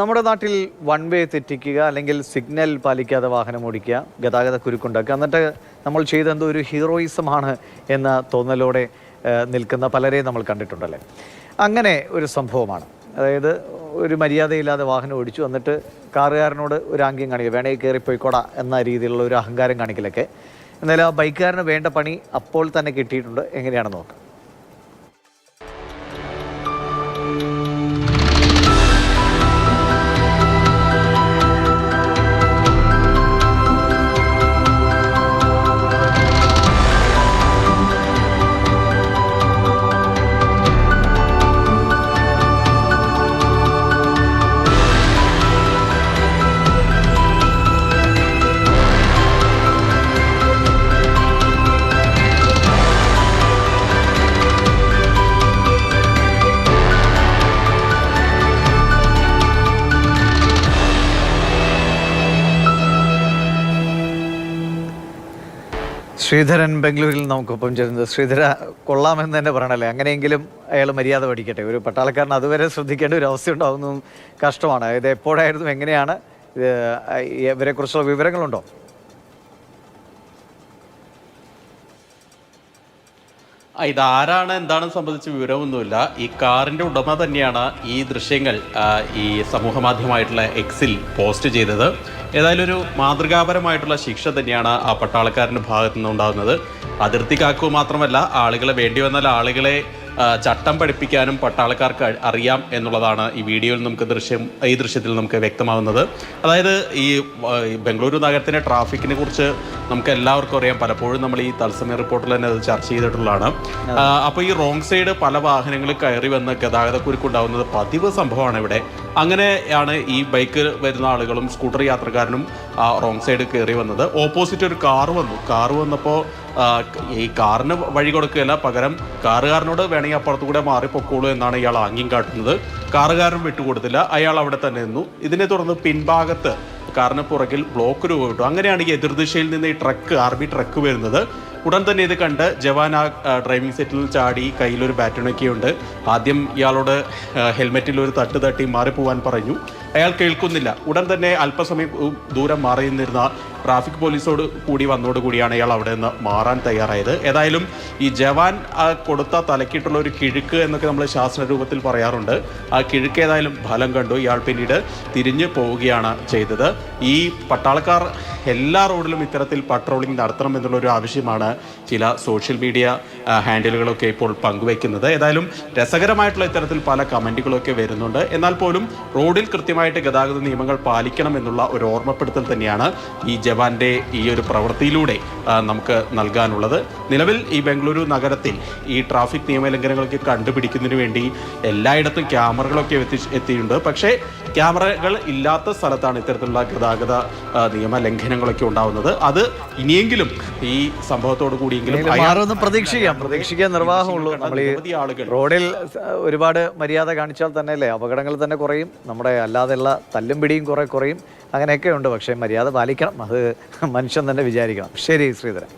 നമ്മുടെ നാട്ടിൽ one way തെറ്റിക്കുക അല്ലെങ്കിൽ സിഗ്നൽ പാലിക്കാതെ വാഹനം ഓടിക്കുക ഗതാഗത കുരുക്കുണ്ടാക്കുക എന്നിട്ട് നമ്മൾ ചെയ്തെന്തോ ഒരു ഹീറോയിസമാണ് എന്ന തോന്നലോടെ നിൽക്കുന്ന പലരെയും നമ്മൾ കണ്ടിട്ടുണ്ടല്ലേ? അങ്ങനെ ഒരു സംഭവമാണ്. അതായത് ഒരു മര്യാദയില്ലാതെ വാഹനം ഓടിച്ചു എന്നിട്ട് കാറുകാരനോട് ഒരു ആംഗ്യം കാണിക്കുക വേണേ കയറിപ്പോയിക്കോടാ എന്ന രീതിയിലുള്ള ഒരു അഹങ്കാരം കാണിക്കലൊക്കെ. എന്നാലും ആ ബൈക്കുകാരന് വേണ്ട പണി അപ്പോൾ തന്നെ കിട്ടിയിട്ടുണ്ട്. എങ്ങനെയാണെന്ന് നോക്കാം. ശ്രീധരൻ ബംഗളൂരിൽ നമുക്കൊപ്പം ചേരുന്നത്. ശ്രീധര കൊള്ളാമെന്ന് തന്നെ പറയണല്ലേ? അങ്ങനെയെങ്കിലും അയാൾ മര്യാദ പഠിക്കട്ടെ. ഒരു പട്ടാളക്കാരൻ അതുവരെ ശ്രദ്ധിക്കേണ്ട ഒരു അവസ്ഥ ഉണ്ടാകുന്നതും കഷ്ടമാണ്. അതായത് എപ്പോഴായിരുന്നു എങ്ങനെയാണ്? ഇത് ഇവരെ വിവരങ്ങളുണ്ടോ? ഇതാരാണ് എന്താണ് സംബന്ധിച്ച് വിവരമൊന്നുമില്ല. ഈ കാറിന്റെ ഉടമ തന്നെയാണ് ഈ ദൃശ്യങ്ങൾ ഈ സമൂഹ മാധ്യമമായിട്ടുള്ള എക്സിൽ പോസ്റ്റ് ചെയ്തത്. ഏതായാലും ഒരു മാതൃകാപരമായിട്ടുള്ള ശിക്ഷ തന്നെയാണ് ആ പട്ടാളക്കാരന്റെ ഭാഗത്തു നിന്ന് ഉണ്ടാകുന്നത് അതിർത്തി കാക്കുക മാത്രമല്ല ആളുകളെ വേണ്ടി വന്നാൽ ആളുകളെ ചട്ടം പഠിപ്പിക്കാനും പട്ടാളക്കാർക്ക് അറിയാം എന്നുള്ളതാണ് ഈ വീഡിയോയിൽ നമുക്ക് ദൃശ്യം ഈ ദൃശ്യത്തിൽ നമുക്ക് വ്യക്തമാകുന്നത് അതായത് ഈ ബംഗളൂരു നഗരത്തിന്റെ ട്രാഫിക്കിനെ കുറിച്ച് നമുക്ക് എല്ലാവർക്കും അറിയാം. പലപ്പോഴും നമ്മൾ ഈ തത്സമയ റിപ്പോർട്ടിൽ തന്നെ അത് ചർച്ച ചെയ്തിട്ടുള്ളതാണ്. അപ്പോൾ ഈ റോങ് സൈഡ് പല വാഹനങ്ങൾ കയറി വന്ന് ഗതാഗതക്കുരുക്കുണ്ടാകുന്നത് പതിവ് സംഭവമാണ് ഇവിടെ. അങ്ങനെയാണ് ഈ ബൈക്ക് വരുന്ന ആളുകളും സ്കൂട്ടർ യാത്രക്കാരനും റോങ് സൈഡ് കയറി വന്നത്. ഓപ്പോസിറ്റ് ഒരു കാർ വന്നു. കാർ വന്നപ്പോൾ ഈ കാറിന് വഴി കൊടുക്കുകയല്ല പകരം കാറുകാരനോട് വേണമെങ്കിൽ അപ്പുറത്തു കൂടെ മാറിപ്പോക്കോളൂ എന്നാണ് ഇയാൾ ആംഗ്യം കാട്ടുന്നത്. കാറുകാരൻ വിട്ടുകൊടുത്തില്ല. അയാൾ അവിടെ തന്നെ നിന്നു. ഇതിനെ തുടർന്ന് പിൻഭാഗത്ത് കാറിന് പുറകിൽ ബ്ലോക്ക് രൂപപ്പെട്ടു. അങ്ങനെയാണ് ഈ എതിർദിശയിൽ നിന്ന് ഈ ട്രക്ക് ആർമി ട്രക്ക് വരുന്നത്. ഉടൻ തന്നെ ഇത് കണ്ട് ജവാൻ ആ ഡ്രൈവിംഗ് സെറ്റിൽ ചാടി കയ്യിലൊരു ബാറ്റണൊക്കെയുണ്ട് ആദ്യം ഇയാളോട് ഹെൽമെറ്റിൽ ഒരു തട്ട് തട്ടി മാറിപ്പോവാൻ പറഞ്ഞു. അയാൾ കേൾക്കുന്നില്ല. ഉടൻ തന്നെ അല്പസമയം ദൂരം മാറി നിന്നിരുന്ന ട്രാഫിക് പോലീസോട് കൂടി വന്നോടുകൂടിയാണ് ഇയാൾ അവിടെ നിന്ന് മാറാൻ തയ്യാറായത്. ഏതായാലും ഈ ജവാൻ കൊടുത്ത തലക്കിട്ടുള്ള ഒരു കിഴുക്ക് എന്നൊക്കെ നമ്മൾ ശാസ്ത്ര രൂപത്തിൽ പറയാറുണ്ട്. ആ കിഴുക്ക് ഏതായാലും ഫലം കണ്ടു. ഇയാൾ പിന്നീട് തിരിഞ്ഞു പോവുകയാണ് ചെയ്തത്. ഈ പട്ടാളക്കാർ എല്ലാ റോഡിലും ഇത്തരത്തിൽ പട്രോളിംഗ് നടത്തണം എന്നുള്ള ഒരു ആവശ്യമാണ് ചില സോഷ്യൽ മീഡിയ ഹാൻഡിലുകളൊക്കെ ഇപ്പോൾ പങ്കുവയ്ക്കുന്നത്. ഏതായാലും രസകരമായിട്ടുള്ള ഇത്തരത്തിൽ പല കമന്റുകളൊക്കെ വരുന്നുണ്ട്. എന്നാൽ പോലും റോഡിൽ കൃത്യമായിട്ട് ഗതാഗത നിയമങ്ങൾ പാലിക്കണം എന്നുള്ള ഒരു ഓർമ്മപ്പെടുത്തൽ തന്നെയാണ് ഈ ജവാന്റെ ഈ ഒരു പ്രവൃത്തിയിലൂടെ നമുക്ക് നൽകാനുള്ളത്. നിലവിൽ ഈ ബംഗളൂരു നഗരത്തിൽ ഈ ട്രാഫിക് നിയമലംഘനങ്ങളൊക്കെ കണ്ടുപിടിക്കുന്നതിന് വേണ്ടി എല്ലായിടത്തും ക്യാമറകളൊക്കെ എത്തി എത്തിയിട്ടുണ്ട്. പക്ഷേ ക്യാമറകൾ ഇല്ലാത്ത സ്ഥലത്താണ് ഇത്തരത്തിലുള്ള ഗതാഗത നിയമ ലംഘനങ്ങളൊക്കെ ഉണ്ടാവുന്നത്. അത് ഇനിയെങ്കിലും ഈ സംഭവത്തോട് കൂടിയെങ്കിലും മാറുമെന്ന് പ്രതീക്ഷിക്കാം. പ്രതീക്ഷിക്കാൻ നിർവാഹമുള്ളൂ. നമ്മൾ ഈ ആളുകൾ. റോഡിൽ ഒരുപാട് മര്യാദ കാണിച്ചാൽ തന്നെ അല്ലേ? അപകടങ്ങൾ തന്നെ കുറയും. നമ്മുടെ അല്ലാതെയുള്ള തല്ലും പിടിയും കുറെ കുറയും. അങ്ങനെയൊക്കെ ഉണ്ട്. പക്ഷേ മര്യാദ പാലിക്കണം. അത് മനുഷ്യൻ തന്നെ വിചാരിക്കണം. ശരി ശ്രീധരൻ.